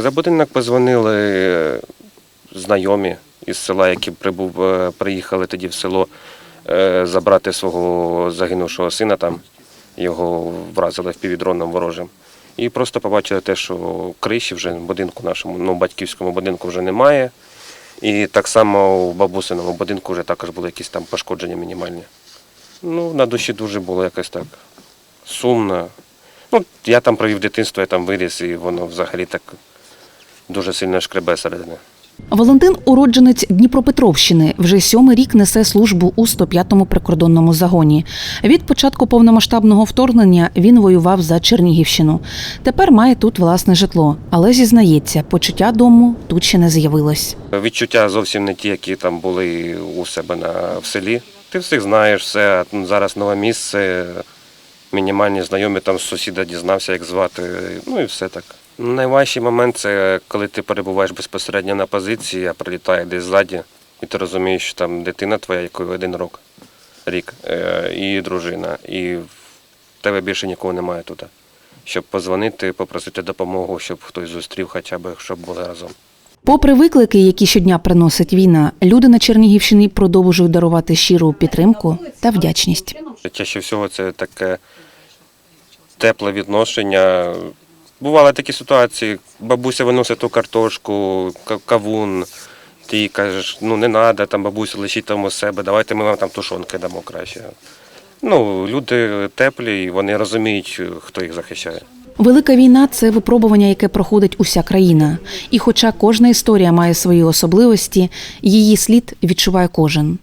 За будинок позвонили е, знайомі із села, які прибув, е, приїхали тоді в село е, забрати свого загинувшого сина там. Його вразили впівдроном ворожим. І просто побачили те, що криші вже в будинку нашому, ну, батьківському будинку вже немає. І так само у бабусиному будинку вже також були якісь там пошкодження мінімальні. Ну, на душі дуже було якось так сумно. Ну, я там провів дитинство, я там виріс, і воно взагалі так дуже сильно шкребе середини. Валентин уродженець Дніпропетровщини. Вже сьомий рік несе службу у 105-му прикордонному загоні. Від початку повномасштабного вторгнення він воював за Чернігівщину. Тепер має тут власне житло, але зізнається, почуття дому тут ще не з'явилось. Відчуття зовсім не ті, які там були у себе на, в селі. Ти всіх знаєш, все, зараз нове місце, мінімальні знайомі, там з сусіда дізнався, як звати, ну і все так. Найважчий момент це коли ти перебуваєш безпосередньо на позиції, а прилітає десь ззаді, і ти розумієш, що там дитина твоя, якої один рок, рік, е, і дружина, і в тебе більше нікого немає тут. Щоб позвонити, попросити допомогу, щоб хтось зустрів, хоча б щоб були разом. Попри виклики, які щодня приносить війна, люди на Чернігівщині продовжують дарувати щиру підтримку та вдячність. Чаще всього це таке тепле відношення. Бували такі ситуації, бабуся виносить ту картошку, кавун, ти кажеш, ну не треба, там бабуся лишіть там у себе, давайте ми вам там тушонки дамо краще. Ну, люди теплі, вони розуміють, хто їх захищає. Велика війна це випробування, яке проходить уся країна. І хоча кожна історія має свої особливості, її слід відчуває кожен.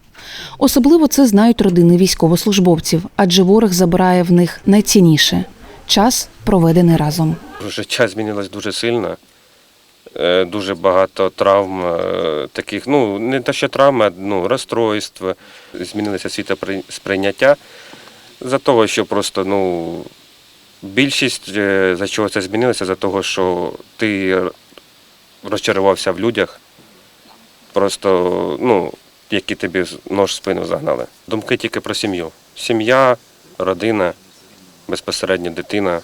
Особливо це знають родини військовослужбовців, адже ворог забирає в них найцінніше час, проведений разом. Життя змінилось дуже сильно. Е, Дуже багато травм, е, таких, ну, не те, що травми, а ну, розстройств, змінилося світосприйняття. За того, що просто, ну, більшість, е, за чого це змінилося, за того, що ти розчарувався в людях, просто, ну, які тобі нож в спину загнали. Думки тільки про сім'ю. Сім'я, родина, безпосередньо дитина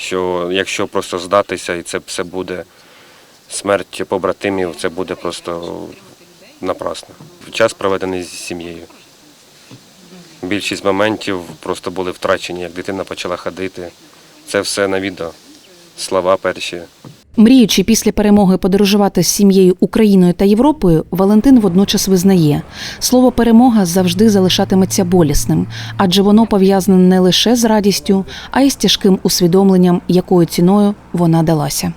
що якщо просто здатися і це все буде смерть побратимів, це буде просто напрасно. Час проведений з сім'єю. Більшість моментів просто були втрачені, як дитина почала ходити. Це все на відео. Слова перші. Мріючи після перемоги подорожувати з сім'єю Україною та Європою, Валентин водночас визнає, слово перемога завжди залишатиметься болісним, адже воно пов'язане не лише з радістю, а й з тяжким усвідомленням, якою ціною вона далася.